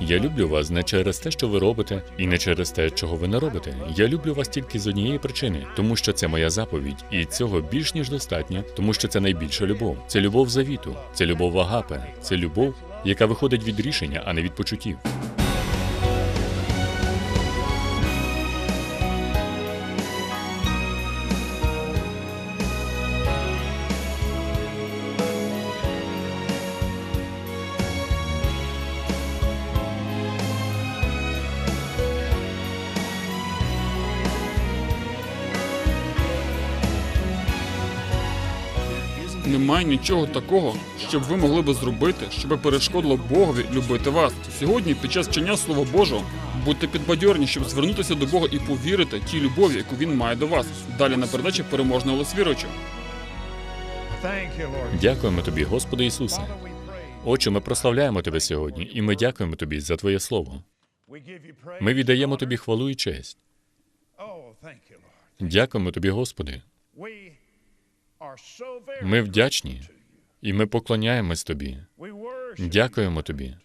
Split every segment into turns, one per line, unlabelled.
Я люблю вас не через те, що ви робите, і не через те, чого ви не робите. Я люблю вас тільки з однієї причини, тому що це моя заповідь, і цього більш ніж достатньо, тому що це найбільша любов. Це любов завіту, це любов агапе, це любов, яка виходить від рішення, а не від почуттів.
Немає нічого такого, щоб ви могли би зробити, щоб перешкодило Богові любити вас. Сьогодні, під час вчення Слова Божого, будьте підбадьорні, щоб звернутися до Бога і повірити тій любові, яку він має до вас. Далі на передачі переможного
Lord.
Дякуємо тобі, Господи Ісусе. Отче, ми прославляємо тебе сьогодні, і ми дякуємо тобі за твоє слово. Ми віддаємо тобі хвалу і честь.
Oh.
Дякуємо тобі, Господи. Ми вдячні і ми поклоняємось тобі. Дякуємо тобі,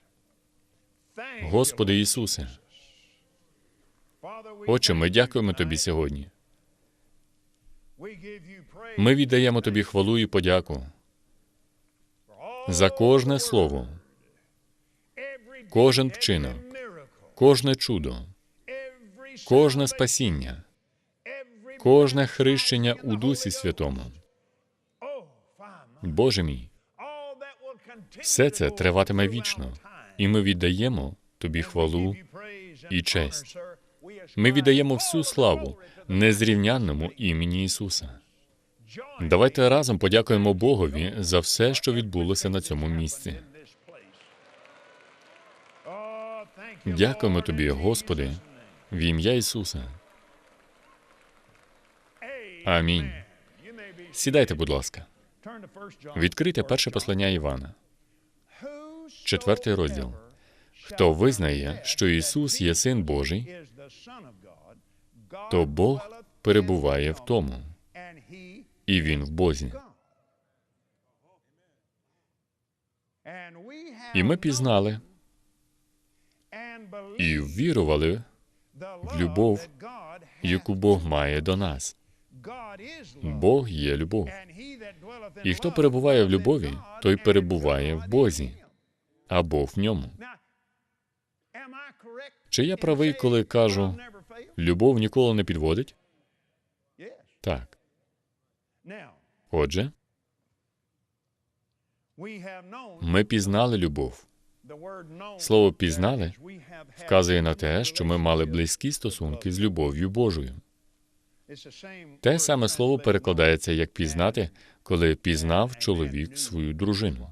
Господи Ісусе. Отче, ми дякуємо тобі сьогодні. Ми віддаємо тобі хвалу і подяку за кожне слово, кожен вчинок, кожне чудо, кожне спасіння, кожне хрещення у Дусі Святому. Боже мій, все це триватиме вічно, і ми віддаємо тобі хвалу. і честь. Ми віддаємо всю славу незрівнянному імені Ісуса. Давайте разом подякуємо Богові за все, що відбулося на цьому місці. Дякуємо тобі, Господи, в ім'я Ісуса. Амінь. Сідайте, будь ласка.
Turn to 1 John.
Відкрийте перше послання Івана, четвертий розділ. Хто визнає, що Ісус є Син Божий, то Бог перебуває в тому, і Він в Бозі. І ми пізнали і ввірували, в любов, яку Бог має до нас. Бог є любов. І хто перебуває в любові, той перебуває в Бозі, а Бог в ньому. Чи я правий, коли кажу, любов ніколи не підводить? Так. Отже, ми пізнали любов. Слово пізнали вказує на те, що ми мали близькі стосунки з любов'ю Божою. Те саме слово перекладається як пізнати, коли пізнав чоловік свою дружину.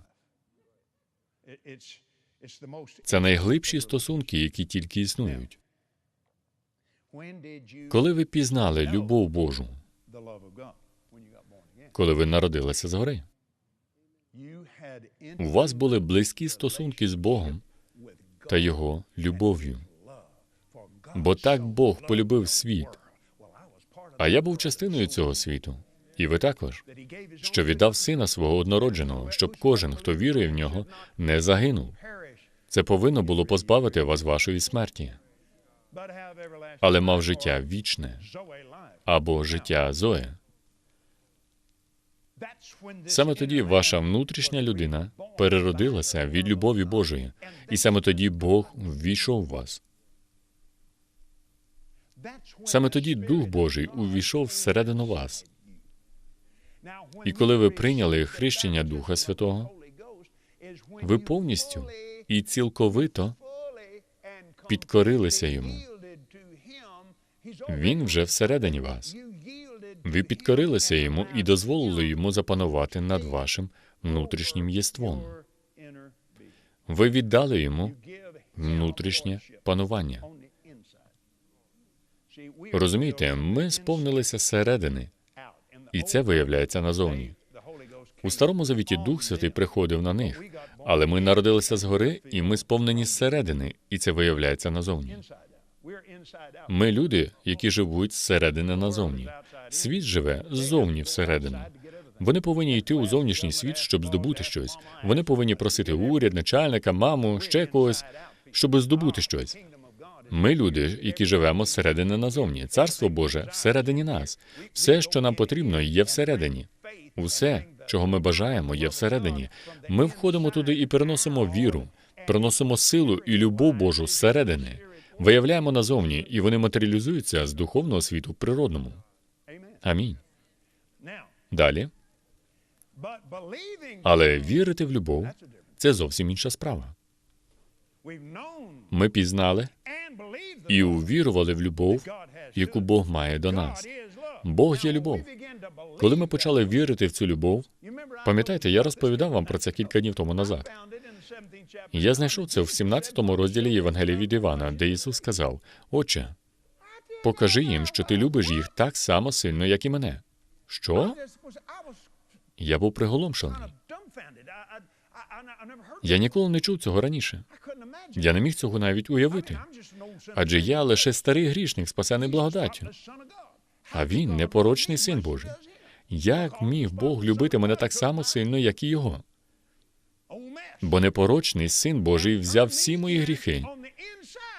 Це найглибші стосунки, які тільки існують. Коли ви пізнали любов Божу, коли ви народилися згори, у вас були близькі стосунки з Богом та Його любов'ю. Бо так Бог полюбив світ. А я був частиною цього світу. І ви також, що віддав сина свого однородженого, щоб кожен, хто вірує в нього, не загинув. Це повинно було позбавити вас вашої смерті, але мав життя вічне або життя Зоє. Саме тоді ваша внутрішня людина переродилася від любові. Божої, і саме тоді Бог ввійшов в вас. Саме тоді Дух Божий увійшов всередину вас. І коли ви прийняли хрещення Духа Святого, ви повністю і цілковито підкорилися йому. Він вже всередині вас. Ви підкорилися йому і дозволили йому запанувати над вашим внутрішнім єством. Ви віддали йому внутрішнє панування. Розумієте, ми сповнилися зсередини, і це виявляється назовні. У Старому Завіті Дух Святий приходив на них, але ми народилися згори, і ми сповнені зсередини, і це виявляється назовні. Ми люди, які живуть зсередини назовні. Світ живе ззовні всередину. Вони повинні йти у зовнішній світ, щоб здобути щось. Вони повинні просити уряд, начальника, маму, ще когось. щоб здобути щось. Ми люди, які живемо зсередини назовні. Царство Боже всередині нас. Все, що нам потрібно, є всередині. Усе, чого ми бажаємо, є всередині. Ми входимо туди і переносимо віру, переносимо силу і любов Божу зсередини, виявляємо назовні, і вони матеріалізуються з духовного світу природному. Амінь. Далі. Але вірити в любов це зовсім інша справа. Ми пізнали і увірували в любов, яку. Бог має до нас. Бог є любов. Коли ми почали вірити в цю любов, пам'ятаєте, я розповідав вам про це кілька днів тому назад.
found it in the 17th chapter.
Я знайшов це в 17 розділі Євангелія від Івана, де Ісус сказав: Отче, покажи їм, що ти любиш їх так само сильно, як і мене. Що? Я був приголомшений. Я ніколи не чув цього раніше. Я не міг цього навіть уявити. Адже я лише старий грішник, спасений благодаттю. А він непорочний син Божий. Як міг Бог любити мене так само сильно, як і його? Бо непорочний син Божий взяв всі мої гріхи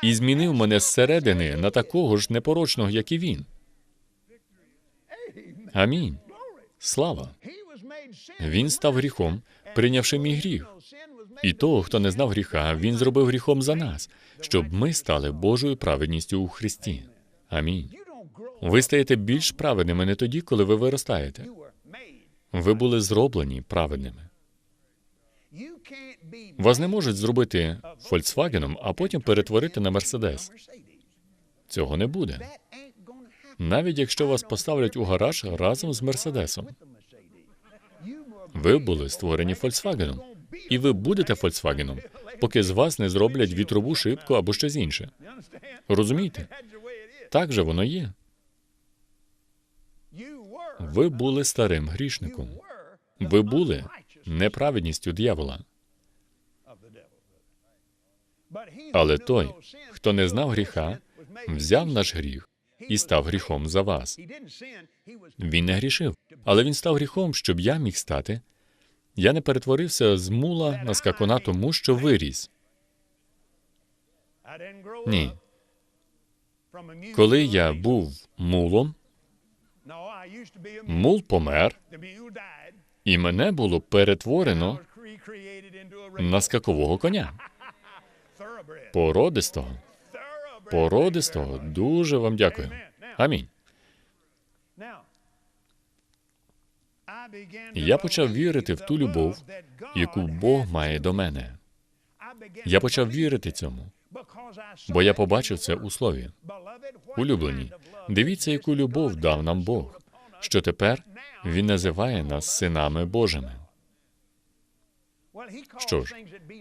і змінив мене зсередини на такого ж непорочного, як і він. Амінь. Слава. Він став гріхом, прийнявши мій гріх. І того, хто не знав гріха, він зробив гріхом за нас, щоб ми стали Божою праведністю у Христі. Амінь. Ви стаєте більш праведними не тоді, коли ви виростаєте. Ви були зроблені праведними. Вас не можуть зробити Фольксвагеном, а потім перетворити на Мерседес. Цього не буде. Навіть якщо вас поставлять у гараж разом з Мерседесом. Ви були створені Фольксвагеном, і ви будете Фольксвагеном, поки з вас не зроблять вітрову шибку або щось інше. Розумієте? Так же воно є. Ви були старим грішником. Ви були неправедністю
who
Але той, хто не знав гріха, взяв наш гріх і став гріхом за вас. Він не грішив, але він став гріхом, щоб я міг стати. Я не перетворився з мула на скакуна тому, що виріс. Ні. Коли я був мулом, мул помер, і мене було перетворено на скакового коня. Породистого. Породистого. Дуже вам дякую. Амінь. Я почав вірити в ту любов, яку Бог має до мене. Я почав вірити цьому, бо я побачив це у слові. Улюблені, дивіться, яку любов дав нам Бог, що тепер Він називає нас синами Божими. Що ж,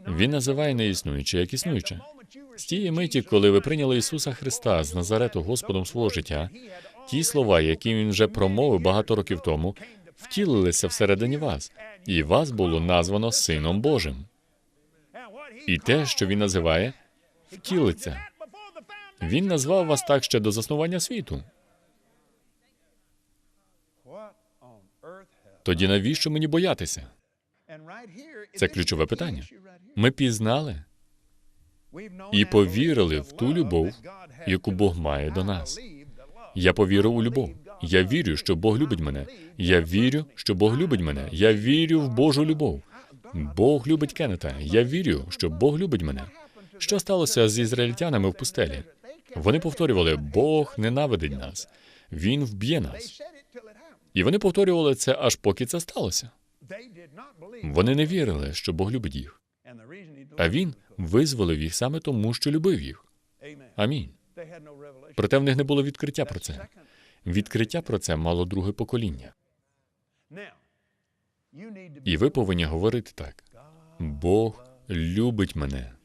Він називає неіснуюче як існуюче. З тієї миті, коли ви прийняли Ісуса Христа з Назарету Господом свого життя, ті слова, які він вже промовив багато років тому, втілилися всередині вас, і вас було названо Сином Божим. І те, що він називає, втілиться. Він назвав вас так ще до заснування світу. Тоді навіщо мені боятися? Це ключове питання. Ми пізнали і повірили в ту любов, яку Бог має до нас. Я повірив у любов. Я вірю, що Бог любить мене. Я вірю, що Бог любить мене. Я вірю в Божу любов. Бог любить Кеннета. Я вірю, що Бог любить мене. Що сталося з ізраїльтянами в пустелі? Вони повторювали: Бог ненавидить нас. Він вб'є нас. І вони повторювали це аж поки це сталося. Вони не вірили, що Бог любить їх. А він визволив їх саме тому, що любив їх. Амінь. Проте в них не було відкриття про це. Відкриття про це мало друге покоління. І ви повинні говорити так: Бог любить мене.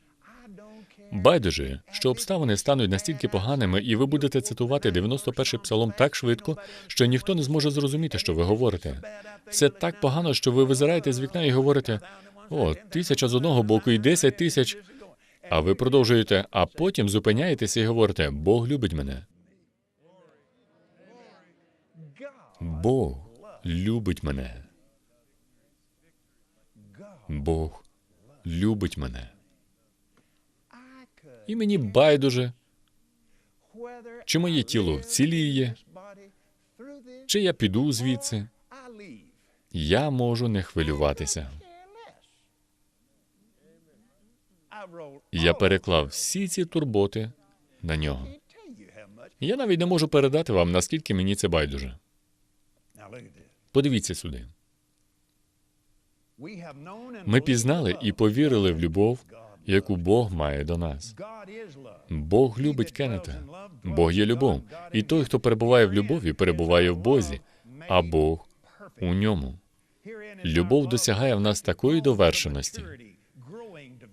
Байдуже, що обставини стануть настільки поганими, і ви будете цитувати 91-й псалом так швидко, що ніхто не зможе зрозуміти, що ви говорите. Все так погано, що ви визираєте з вікна і говорите: о, тисяча з одного боку і десять тисяч. А ви продовжуєте, а потім зупиняєтеся і говорите: Бог любить мене. Бог любить мене. Бог любить мене. І мені байдуже, чи моє тіло вціліє, чи я піду звідси. Я можу не хвилюватися. Я переклав всі ці турботи на нього. Я навіть не можу передати вам, наскільки мені це байдуже. Подивіться сюди. Ми пізнали і повірили в любов, яку Бог має до нас. Бог любить Кеннета. Бог є любов. І той, хто перебуває в любові, перебуває в Бозі, а Бог у ньому. Любов досягає в нас такої довершеності.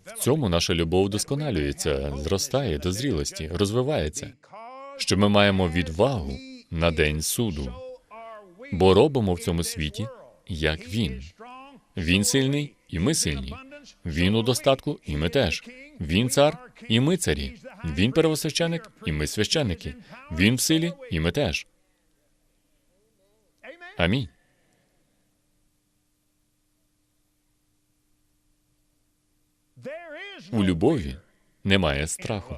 В цьому наша любов досконалюється, зростає до зрілості, розвивається, що ми маємо відвагу на день суду, бо робимо в цьому світі, як він. Він сильний, і ми сильні. Він у достатку, і ми теж. Він цар, і ми царі. Він первосвященик, і ми священники. Він в силі, і ми теж. Амінь. У любові немає страху.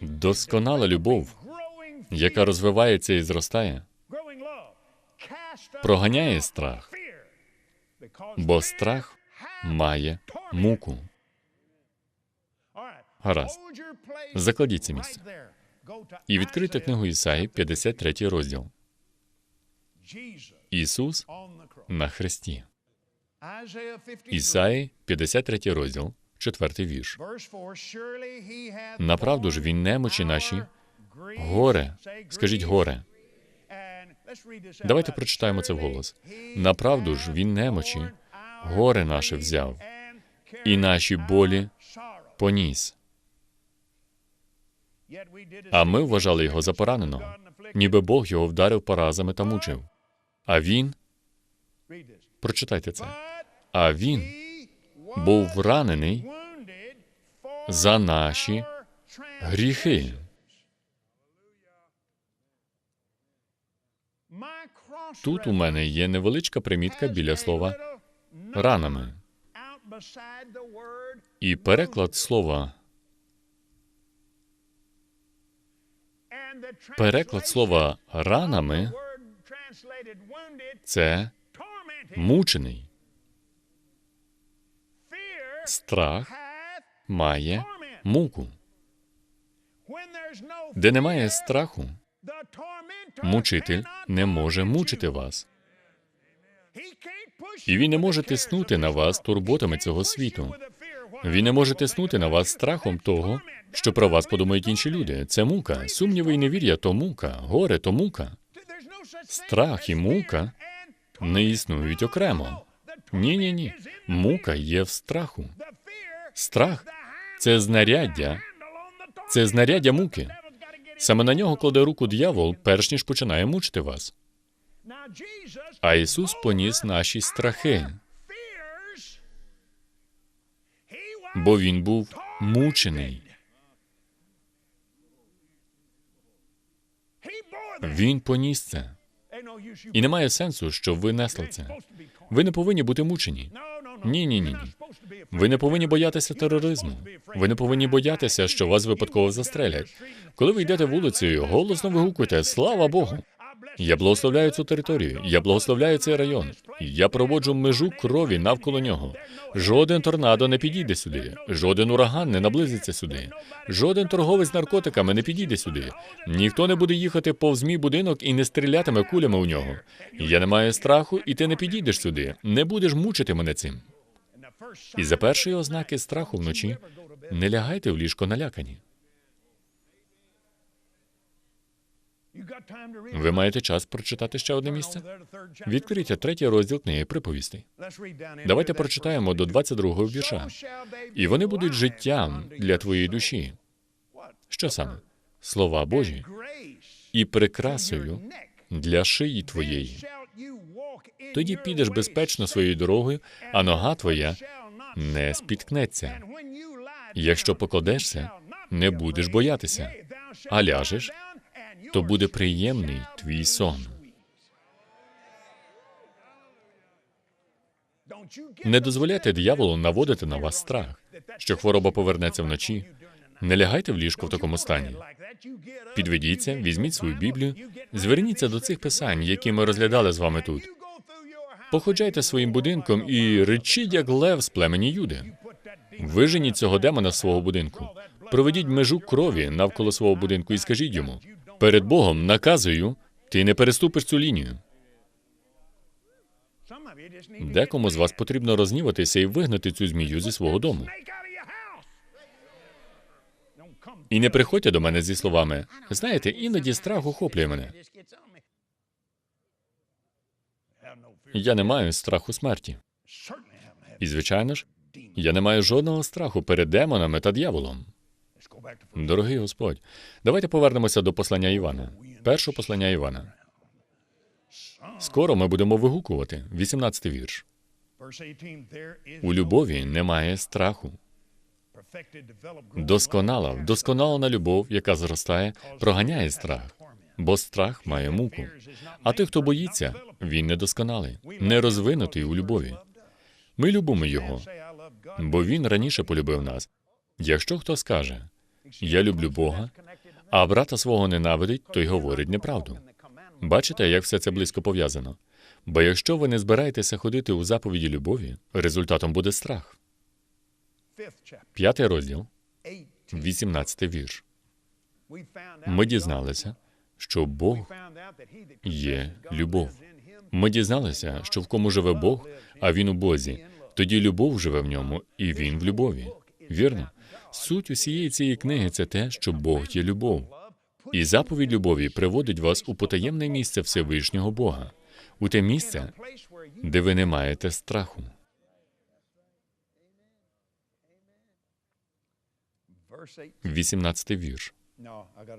Досконала любов, яка розвивається і зростає, проганяє страх, бо страх має муку. Гаразд. Закладіть це місце. І відкрийте книгу Ісаї, 53 розділ. Ісус на хресті. Ісаї, 53 розділ, 4 вірш. Направду ж він немочі наші, горе, скажіть горе. Давайте прочитаємо це вголос. Направду ж він немочі, горе наше взяв, і наші болі поніс. А ми вважали його за пораненого, ніби Бог його вдарив поразами та мучив. А він, прочитайте це, а він був вранений за наші гріхи. Тут у мене є невеличка примітка біля слова ранами. І переклад слова
Переклад слова ранами
це мучений. Страх має муку. Де немає страху, мучитель не може мучити вас. І він не може тиснути на вас турботами цього світу. Він не може тиснути на вас страхом того, що про вас подумають інші люди. Це мука. Сумніви і невір'я то мука, горе то мука.
Страх і мука
Не існують окремо. Ні, ні, ні. Мука є в страху. Страх це знаряддя, це знаряддя муки. Саме на нього кладе руку диявол, перш ніж починає мучити вас. А Ісус поніс наші страхи, бо Він був мучений. Він поніс це. І немає сенсу, щоб ви несли це. Ви не повинні бути мучені. Ні, ні, ні. Ви не повинні боятися тероризму. Ви не повинні боятися, що вас випадково застрелять. Коли ви йдете вулицею, голосно вигукуйте Слава Богу! Я благословляю цю територію, я благословляю цей район. Я проводжу межу крові навколо нього. Жоден торнадо не підійде сюди, жоден ураган не наблизиться сюди, жоден торговець наркотиками не підійде сюди. Ніхто не буде їхати повз мій будинок і не стрілятиме кулями у нього. Я не маю страху, і ти не підійдеш сюди. Не будеш мучити мене цим. І за першої ознаки страху вночі не лягайте в ліжко налякані. Ви маєте час прочитати ще одне місце? Відкрийте третій розділ книги приповістей. Давайте прочитаємо до 22-го вірша. І вони будуть життям для твоєї душі. Що саме? Слова Божі і прикрасою для шиї твоєї. Тоді підеш безпечно своєю дорогою, а нога твоя не спіткнеться. Якщо покладешся, не будеш боятися, а ляжеш, то буде приємний твій сон. Не дозволяйте дияволу наводити на вас страх, що хвороба повернеться вночі. Не лягайте в ліжко в такому стані. Підведіться, візьміть свою Біблію, зверніться до цих писань, які ми розглядали з вами тут. Походжайте своїм будинком і речіть, як лев з племені Юди. Виженіть цього демона з свого будинку. Проведіть межу крові навколо свого будинку і скажіть йому: перед Богом наказую, ти не переступиш цю лінію. Декому з вас потрібно розніватися і вигнати цю змію зі свого дому. І не приходьте до мене зі словами. Знаєте, іноді страх охоплює мене. Я не маю страху смерті. І, звичайно ж, я не маю жодного страху перед демонами та дьяволом. Дорогий Господь, давайте повернемося до послання Івана. Першого послання Івана. Скоро ми будемо вигукувати. 18 вірш. У любові немає страху. Досконала, вдосконалена любов, яка зростає, проганяє страх, бо страх має муку. А той, хто боїться, він недосконалий, не розвинутий у любові. Ми любимо його, бо він раніше полюбив нас. Якщо хто скаже, я люблю Бога, а брата свого ненавидить, той говорить неправду. Бачите, як все це близько пов'язано? Бо якщо ви не збираєтеся ходити у заповіді любові, результатом буде страх. П'ятий розділ, 18 вірш. Ми дізналися, що Бог є любов. Ми дізналися, що в кому живе Бог, а він у Бозі. Тоді любов живе в ньому, і він в любові. Вірно? Суть усієї цієї книги це те, що Бог є любов. І заповідь любові приводить вас у потаємне місце Всевишнього Бога, у те місце, де ви не маєте страху. 18 вірш.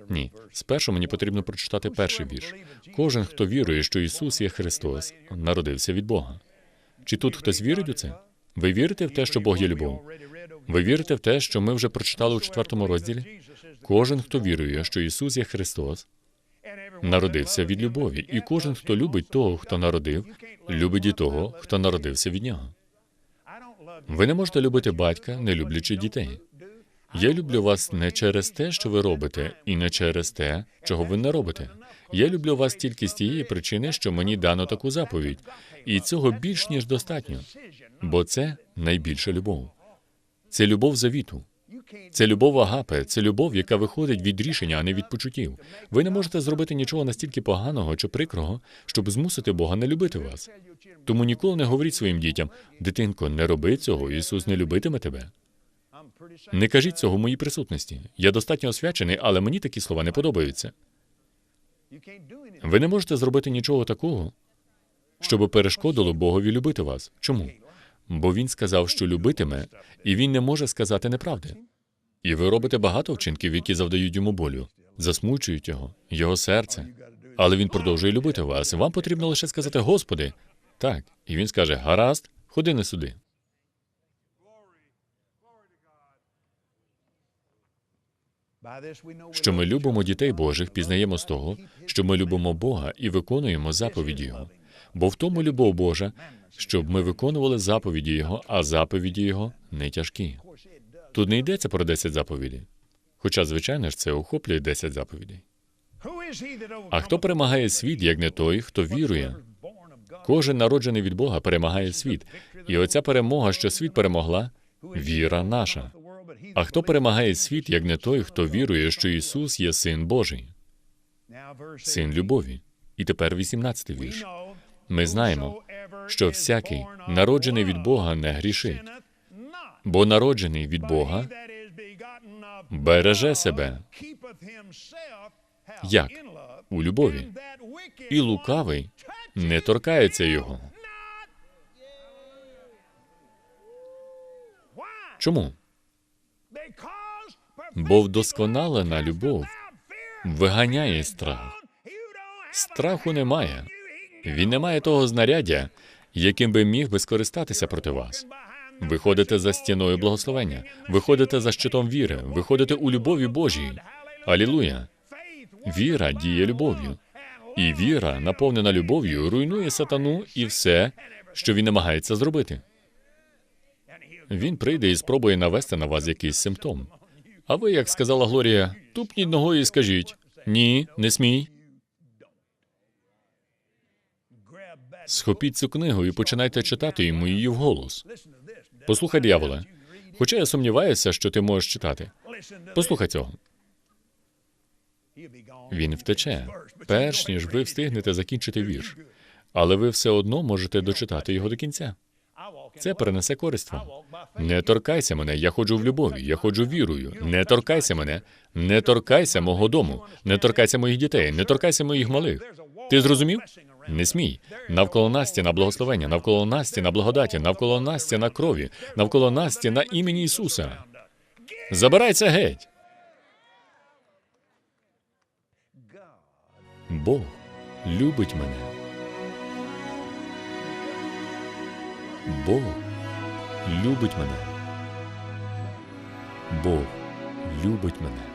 Ні, спершу мені потрібно прочитати перший вірш. Кожен, хто вірує, що Ісус є Христос, народився від Бога. Чи тут хтось вірить у це? Ви вірите в те, що Бог є любов? Ви вірите в те, що ми вже прочитали у четвертому розділі? Кожен, хто вірує, що Ісус є Христос, народився від любові, і кожен, хто любить того, хто народив, любить і того, хто народився від нього. Ви не можете любити батька, не люблячи дітей. Я люблю вас не через те, що ви робите, і не через те, чого ви не робите. Я люблю вас тільки з тієї причини, що мені дано таку заповідь, і цього більш ніж достатньо, бо це найбільша любов. Це любов завіту. Це любов агапе, це любов, яка виходить від рішення, а не від почуттів. Ви не можете зробити нічого настільки поганого чи прикрого, щоб змусити Бога не любити вас. Тому ніколи не говоріть своїм дітям, дитинко, не роби цього, Ісус не любитиме тебе. Не кажіть цього в моїй присутності. Я достатньо освячений, але мені такі слова не подобаються. Ви не можете зробити нічого такого, щоб перешкодило Богові любити вас. Чому? Бо він сказав, що любитиме, і він не може сказати неправди. І ви робите багато вчинків, які завдають йому болю, засмучують його, його серце. Але він продовжує любити вас. Вам потрібно лише сказати Господи. Так, і він скаже: Гаразд, ходи не сюди. Що ми любимо дітей Божих, пізнаємо з того, що ми любимо Бога і виконуємо заповіді Його. Бо в тому любов Божа, щоб ми виконували заповіді Його, а заповіді Його не тяжкі. Тут не йдеться про 10 заповідей. Хоча, звичайно ж, це охоплює 10 заповідей. А хто перемагає світ, як не той, хто вірує? Кожен народжений від Бога перемагає світ. І оця перемога, що світ перемогла, віра наша. А хто перемагає світ, як не той, хто вірує, що Ісус є Син Божий, син любові? І тепер 18 вірш. Ми знаємо, що всякий, народжений від Бога, не грішить, бо народжений від Бога береже себе. Як? У любові. І лукавий не торкається його. Чому? Бо вдосконалена любов виганяє страх. Страху немає. Він не має того знаряддя, яким би міг би скористатися проти вас. Ви ходите за стіною благословення, ви ходите за щитом віри, ви ходите у любові Божій. Алілуя! Віра діє любов'ю. І віра, наповнена любов'ю, руйнує сатану і все, що він намагається зробити. Він прийде і спробує навести на вас якийсь симптом. А ви, як сказала Глорія, тупніть ногою і скажіть: ні, не смій. Схопіть цю книгу і починайте читати йому її вголос. Послухай, дияволе. Хоча я сумніваюся, що ти можеш читати. Послухай цього. Він втече, перш ніж ви встигнете закінчити вірш. Але ви все одно можете дочитати його до кінця. Це принесе користь вам. Не торкайся мене, я ходжу в любові, я ходжу вірою. Не торкайся мене, не торкайся мого дому, не торкайся моїх дітей, не торкайся моїх малих. Ти зрозумів? Не смій. Навколо нас стіна благословення, навколо нас стіна благодаті, навколо нас стіна крові, навколо нас стіна імені Ісуса. Забирайся геть. Бог любить мене. Бог любить мене. Бог любить мене.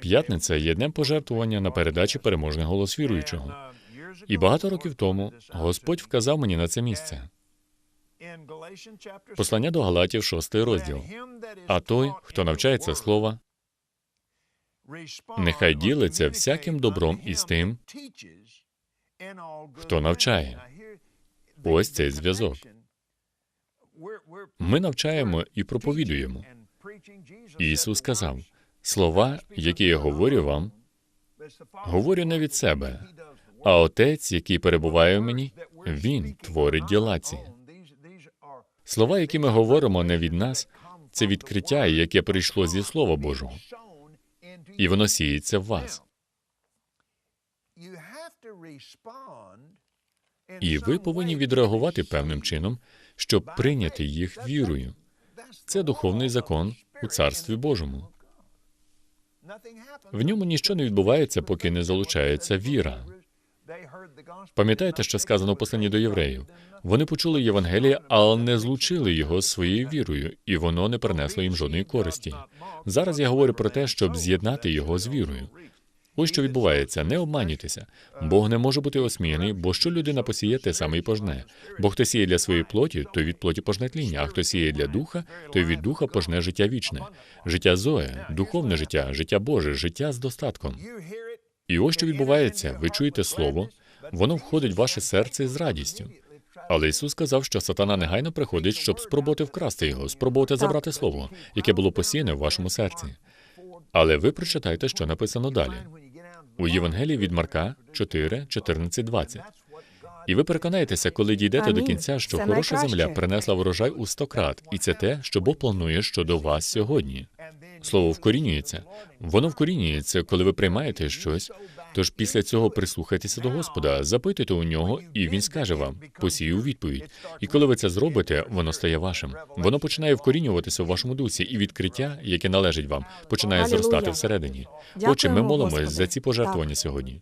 П'ятниця є днем пожертвування на передачі переможний голос віруючого. І багато років тому Господь вказав мені на це місце. Послання до Галатів, шостий розділ. А той, хто навчається слова,
нехай ділиться всяким добром із тим,
хто навчає. Ось цей зв'язок. Ми навчаємо і проповідуємо. Ісус сказав: слова, які я говорю вам, говорю не від себе, а Отець, який перебуває в мені, Він творить діла ці. Слова, які ми говоримо не від нас, це відкриття, яке прийшло зі Слова Божого, і воно сіється в вас. І ви повинні відреагувати певним чином, щоб прийняти їх вірою. Це духовний закон у Царстві Божому. В ньому нічого не відбувається, поки не залучається віра. Пам'ятаєте, що сказано в посланні до євреїв? Вони почули Євангеліє, але не злучили його з своєю вірою, і воно не принесло їм жодної користі. Зараз я говорю про те, щоб з'єднати його з вірою. Ось що відбувається, не обманюйтеся. Бог не може бути осміяний, бо що людина посіє, те саме і пожне. Бо хто сіє для своєї плоті, той від плоті пожне тління, а хто сіє для духа, той від духа пожне життя вічне. Життя Зоє, духовне життя, життя Боже, життя з достатком. І ось що відбувається: ви чуєте слово, воно входить в ваше серце з радістю. Але Ісус сказав, що сатана негайно приходить, щоб спробувати вкрасти його, спробувати забрати слово, яке було посіяне в вашому серці. Але ви прочитайте, що написано далі у Євангелії від Марка 4, 14, 20. І ви переконаєтеся, коли дійдете до кінця, що
Це
хороша
найкраще.
земля принесла врожай у сто крат, і це те, що Бог планує щодо вас сьогодні. Слово вкорінюється. Воно вкорінюється, коли ви приймаєте щось. Тож після цього прислухайтеся до Господа, запитуйте у нього, і він скаже вам посію відповідь. І коли ви це зробите, воно стає вашим. Воно починає вкорінюватися у вашому дусі, і відкриття, яке належить вам, починає зростати всередині. Отже, ми молимось за ці пожертвування сьогодні.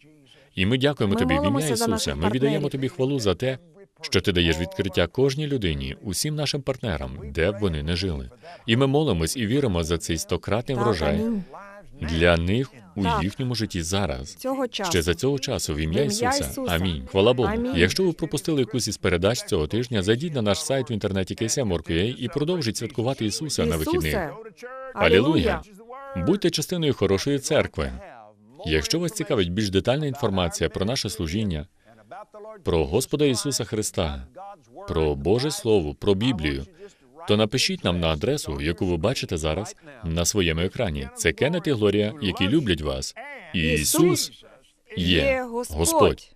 І ми дякуємо
Ми
тобі в ім'я Ісуса. Ми віддаємо тобі хвалу за те, що ти даєш відкриття кожній людині, усім нашим партнерам, де б вони не жили. І ми молимось і віримо за цей стократний врожай для них у
Так.
їхньому житті зараз.
Цього часу.
Ще за цього часу в ім'я Ісуса.
Ісуса.
Амінь. Хвала Богу.
Амінь.
Якщо ви пропустили якусь із передач цього тижня, зайдіть на наш сайт в інтернеті KSM.org.ua і продовжіть святкувати Ісуса на вихідних.
Ісусе,
Алілуя! Будьте частиною хорошої церкви. Якщо вас цікавить більш детальна інформація про наше служіння, про Господа Ісуса Христа, про Боже Слово, про Біблію, то напишіть нам на адресу, яку ви бачите зараз на своєму екрані. Це Кеннет і Глорія, які люблять вас. Ісус є Господь.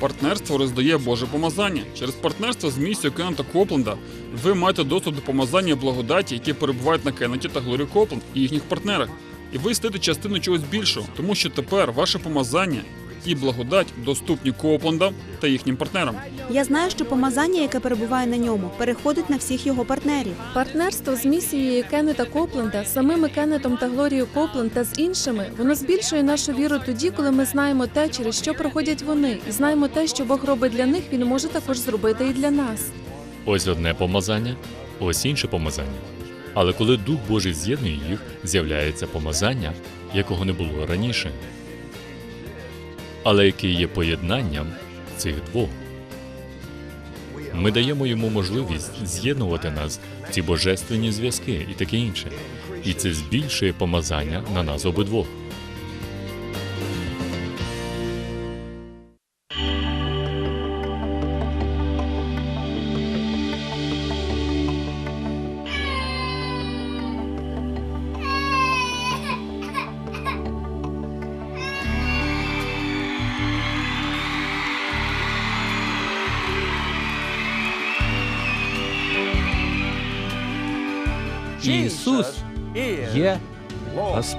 Партнерство роздає Боже помазання. Через партнерство з місією Кеннета Копленда ви маєте доступ до помазання благодаті, які перебувають на Кеннеті та Глорі Копленд і їхніх партнерах. І ви стаєте частиною чогось більшого, тому що тепер ваше помазання і благодать доступні Коплендам та їхнім партнерам.
Я знаю, що помазання, яке перебуває на ньому, переходить на всіх його партнерів.
Партнерство з місією Кеннета Копленда, самими Кеннетом та Глорією Копленд та з іншими, воно збільшує нашу віру тоді, коли ми знаємо те, через що проходять вони, і знаємо те, що Бог робить для них, він може також зробити і для нас.
Ось одне помазання, ось інше помазання. Але коли Дух Божий з'єднує їх, з'являється помазання, якого не було раніше, але який є поєднанням цих двох. Ми даємо йому можливість з'єднувати нас в ці божественні зв'язки і таке інше. І це збільшує помазання на нас обидвох.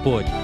Ісус є Господь.